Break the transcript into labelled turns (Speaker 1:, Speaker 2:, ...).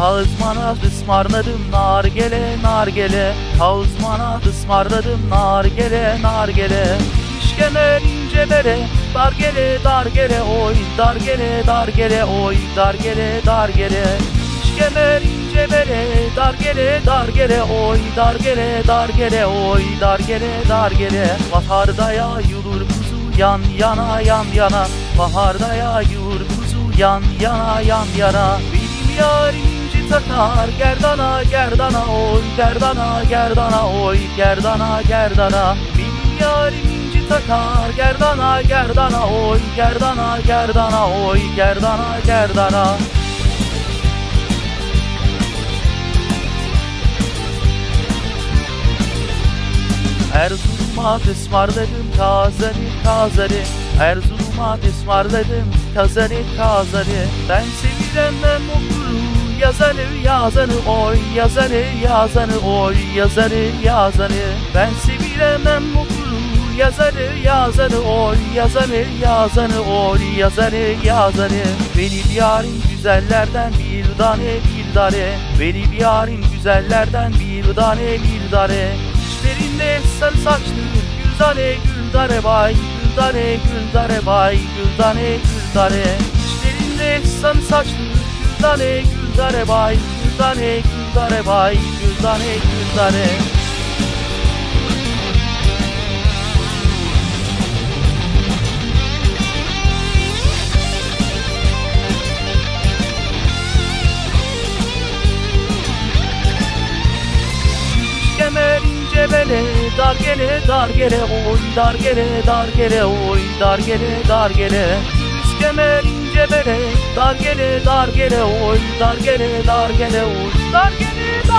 Speaker 1: Kağızmana ısmarladım nar gele nar gele. Kağızmana ısmarladım nar gele nar gele. İşkemer ince bere Dar gele dar gele oy. Dar gele dar gele oy. Dar gele dar gele. İşkemer ince bere Dar gele dar gele oy. Dar gele dar gele oy. Dar gele dar gele. Baharda yayılır kuzu yan yana yan yana. Baharda yayılır kuzu yan yana yan yana. Benim yarim takar gerdana gerdana oy Gerdana gerdana oy Gerdana gerdana. Benim yarim inci takar gerdana gerdana oy Gerdana gerdana oy Gerdana gerdana. Erzurum'a ısmarladım kazanı kazanı Erzurum'a ısmarladım kazanı kazanı Ben seviremem okuru yazanı yazanı oy yazanı yazanı oy yazanı yazanı. Ben seviremem okuru yazanı yazanı oy yazanı yazanı oy yazanı yazanı. Benim yarim güzellerden bir tane bir tane. Benim yarim güzellerden bir tane bir tane. İşlerinde sarı saçlı Güldane güldane bay Güldane güldane bay Güldane güldane İşlerinde sarı saçlı Güldane güldane bay Güldane güldane bay kemer ince bele Dar gele dar gele oy Dar gele dar gele oy Dar gele dar gele. Yüz bele Dar gele dar gele oy Dar gele dar gele oy Dar gele